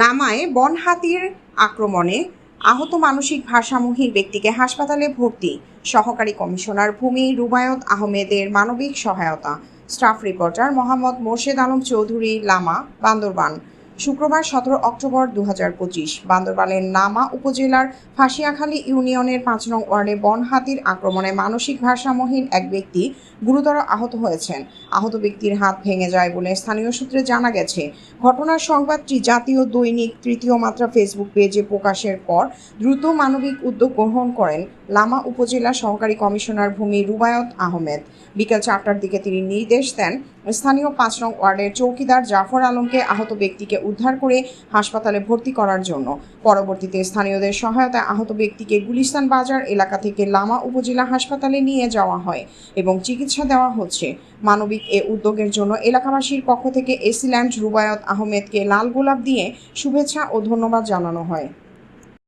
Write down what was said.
লামায় বনহাতির আক্রমণে আহত মানসিক ভারসাম্যহীন ব্যক্তিকে হাসপাতালে ভর্তি। সহকারী কমিশনার ভূমি রুবায়ত আহমেদের মানবিক সহায়তা। Staff reporter Mohammad Morshed Alam Chowdhury, Lama, Bandarban. শুক্রবার সতেরো অক্টোবর দু হাজার পঁচিশ, বান্দরবানের নামা উপজেলার ফাঁসিয়াখালী ইউনিয়নের পাঁচ নং ওয়ার্ডে বনহাতির আক্রমণে মানসিক ভারসাম্যহীন এক ব্যক্তি গুরুতর আহত হয়েছেন। আহত ব্যক্তির হাত ভেঙে যায় বলে স্থানীয় সূত্রে জানা গেছে। ঘটনার সংবাদটি জাতীয়, দৈনিক, তৃতীয় মাত্রা ফেসবুক পেজে প্রকাশের পর দ্রুত মানবিক উদ্যোগ গ্রহণ করেন লামা উপজেলা সহকারী কমিশনার ভূমি রুবায়ত আহমেদ। বিকেল চারটার দিকে তিনি নির্দেশ দেন স্থানীয় পাঁচ নং ওয়ার্ডের চৌকিদার জাফর আলমকে আহত ব্যক্তিকে উদ্ধার করে হাসপাতালে ভর্তি করার জন্য। পরবর্তীতে স্থানীয়দের সহায়তায় আহত ব্যক্তিকে গুলিস্তান বাজার এলাকা থেকে লামা উপজেলা হাসপাতালে নিয়ে যাওয়া হয় এবং চিকিৎসা দেওয়া হচ্ছে। মানবিক এ উদ্যোগের জন্য এলাকাবাসীর পক্ষ থেকে এসিল্যান্ড রুবায়ত আহমেদকে লাল গোলাপ দিয়ে শুভেচ্ছা ও ধন্যবাদ জানানো হয়।